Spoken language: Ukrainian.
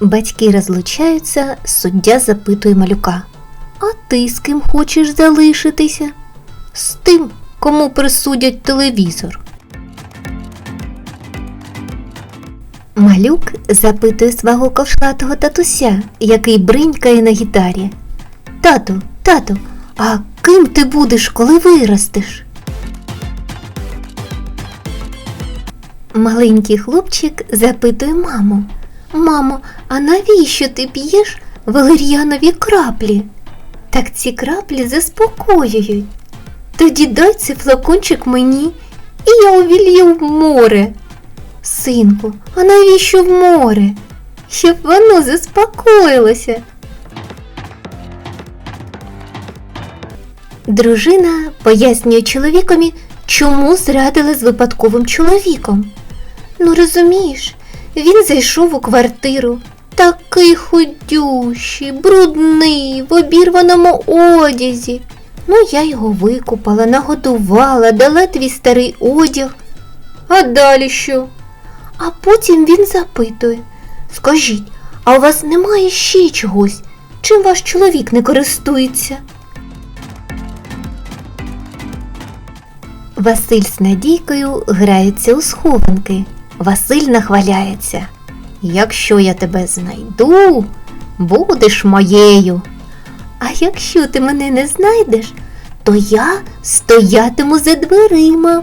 Батьки розлучаються, суддя запитує малюка. А ти з ким хочеш залишитися? З тим, кому присудять телевізор. Малюк запитує свого ковшлатого татуся, який бринькає на гітарі. Тату, тату, а ким ти будеш, коли виростеш? Маленький хлопчик запитує маму. Мамо, а навіщо ти п'єш валер'янові краплі? Так ці краплі заспокоюють. Тоді дай цей флакончик мені, і я увілью в море. Синку, а навіщо в море? Щоб воно заспокоїлося. Дружина пояснює чоловікові, чому зрадила з випадковим чоловіком. Ну, розумієш, він зайшов у квартиру. Такий худющий, брудний, в обірваному одязі. Ну, я його викупала, нагодувала, дала твій старий одяг. А далі що? А потім він запитує Скажіть, а у вас немає ще чогось? Чим ваш чоловік не користується? Василь з Надійкою граються у схованки. Василь нахваляється. Якщо я тебе знайду, будеш моєю. А якщо ти мене не знайдеш, то я стоятиму за дверима.